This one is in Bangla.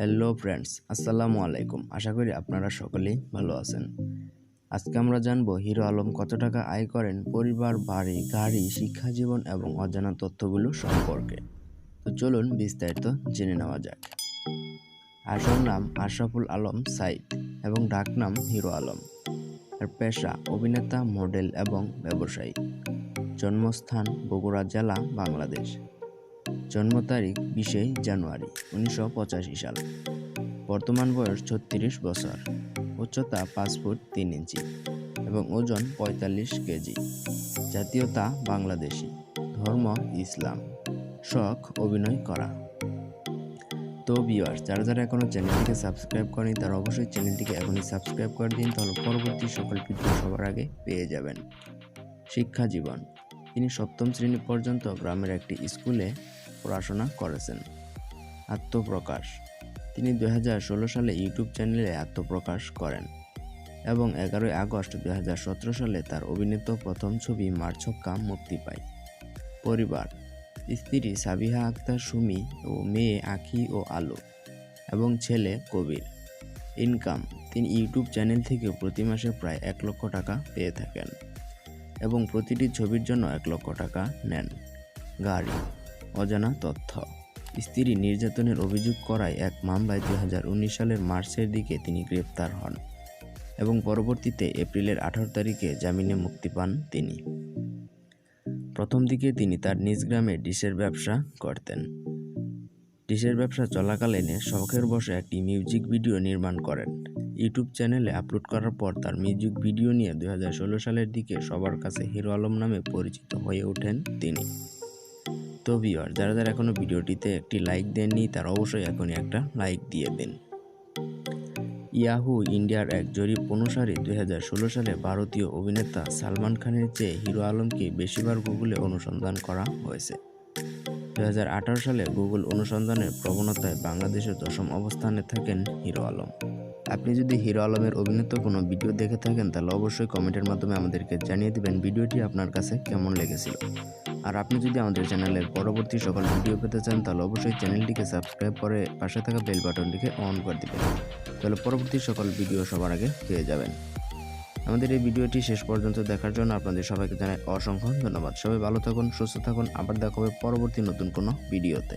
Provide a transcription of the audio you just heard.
হ্যালো ফ্রেন্ডস আসসালামু আলাইকুম আশা করি আপনারা সকলেই ভালো আছেন। আজকে আমরা জানব হিরো আলম কত টাকা আয় করেন, পরিবার, বাড়ি, গাড়ি, শিক্ষা জীবন এবং অজানা তথ্যগুলো সম্পর্কে। তো চলুন বিস্তারিত জেনে নেওয়া যাক। আসল নাম আশরাফুল আলম সাইদ এবং ডাকনাম হিরো আলম। এর পেশা অভিনেতা, মডেল এবং ব্যবসায়ী। জন্মস্থান বগুড়া জেলা বাংলাদেশ। জন্ম তারিখ বিশে জানুয়ারি উনিশশো পঁচাশি সাল। বর্তমান বয়স ছত্রিশ বছর। উচ্চতা পাঁচ ফুট তিন ইঞ্চি এবং ওজন পঁয়তাল্লিশ কেজি। জাতীয়তা বাংলাদেশি। ধর্ম ইসলাম। শখ, অভিনয় করা। তো ভিউয়ার্স যারা যারা এখনও চ্যানেলটিকে সাবস্ক্রাইব করেনি, তারা অবশ্যই চ্যানেলটিকে এখনই সাবস্ক্রাইব করে দিন, তাহলে পরবর্তী সকল ভিডিও সবার আগে পেয়ে যাবেন। শিক্ষা জীবন। তিনি সপ্তম শ্রেণি পর্যন্ত গ্রামের একটি স্কুলে পড়াশোনা করেছেন। আত্মপ্রকাশ। তিনি দু হাজার ষোলো সালে ইউটিউব চ্যানেলে আত্মপ্রকাশ করেন এবং এগারোই আগস্ট দু হাজার সতেরো সালে তার অভিনীত প্রথম ছবি মারছক্কা মুক্তি পায়। পরিবার, স্ত্রী সাবিহা আক্তার, সুমি ও মেয়ে আখি ও আলো এবং ছেলে কবির। ইনকাম, তিনি ইউটিউব চ্যানেল থেকে প্রতি মাসে প্রায় এক লক্ষ টাকা পেয়ে থাকেন এবং প্রতিটি ছবির জন্য এক লক্ষ টাকা নেন। গাড়ি অজানা তথ্য। স্ত্রী নির্যাতনের অভিযোগ করায় এক মামলায় দু হাজার উনিশ সালের মার্চের দিকে তিনি গ্রেপ্তার হন এবং পরবর্তীতে এপ্রিলের আঠারো তারিখে জামিনে মুক্তি পান তিনি। প্রথম দিকে তিনি তার নিজ গ্রামে ডিশের ব্যবসা করতেন। ডিশের ব্যবসা চলাকালীন শখের বসে একটি মিউজিক ভিডিও নির্মাণ করেন। ইউটিউব চ্যানেলে আপলোড করার পর তার মিউজিক ভিডিও নিয়ে দু হাজার ষোলো সালের দিকে সবার কাছে হিরো আলম নামে পরিচিত হয়ে ওঠেন তিনি। তো ভিওর যারা যারা এখনও ভিডিওটিতে একটি লাইক দেননি, তারা অবশ্যই এখনই একটা লাইক দিয়ে দিন। ইয়াহু ইন্ডিয়ার এক জরিপ অনুসারে দু হাজার ষোলো সালে ভারতীয় অভিনেতা সালমান খানের চেয়ে হিরো আলমকে বেশিবার গুগলে অনুসন্ধান করা হয়েছে। দু হাজার আঠারো সালে গুগল অনুসন্ধানের প্রবণতায় বাংলাদেশের দশম অবস্থানে থাকেন হিরো আলম। আপনি যদি হিরো আলমের অভিনীত কোনো ভিডিও দেখে থাকেন, তাহলে অবশ্যই কমেন্টের মাধ্যমে আমাদেরকে জানিয়ে দেবেন ভিডিওটি আপনার কাছে কেমন লেগেছিল। আর আপনি যদি আমাদের চ্যানেলের পরবর্তী সকল ভিডিও পেতে চান, তাহলে অবশ্যই চ্যানেলটিকে সাবস্ক্রাইব করে পাশে থাকা বেল বাটনটিকে অন করে দেবেন। তাহলে পরবর্তী সকল ভিডিও সবার আগে পেয়ে যাবেন। আমাদের এই ভিডিওটি শেষ পর্যন্ত দেখার জন্য আপনাদের সবাইকে জানাই অসংখ্য ধন্যবাদ। সবাই ভালো থাকুন, সুস্থ থাকুন। আবার দেখা হবে পরবর্তী নতুন কোনো ভিডিওতে।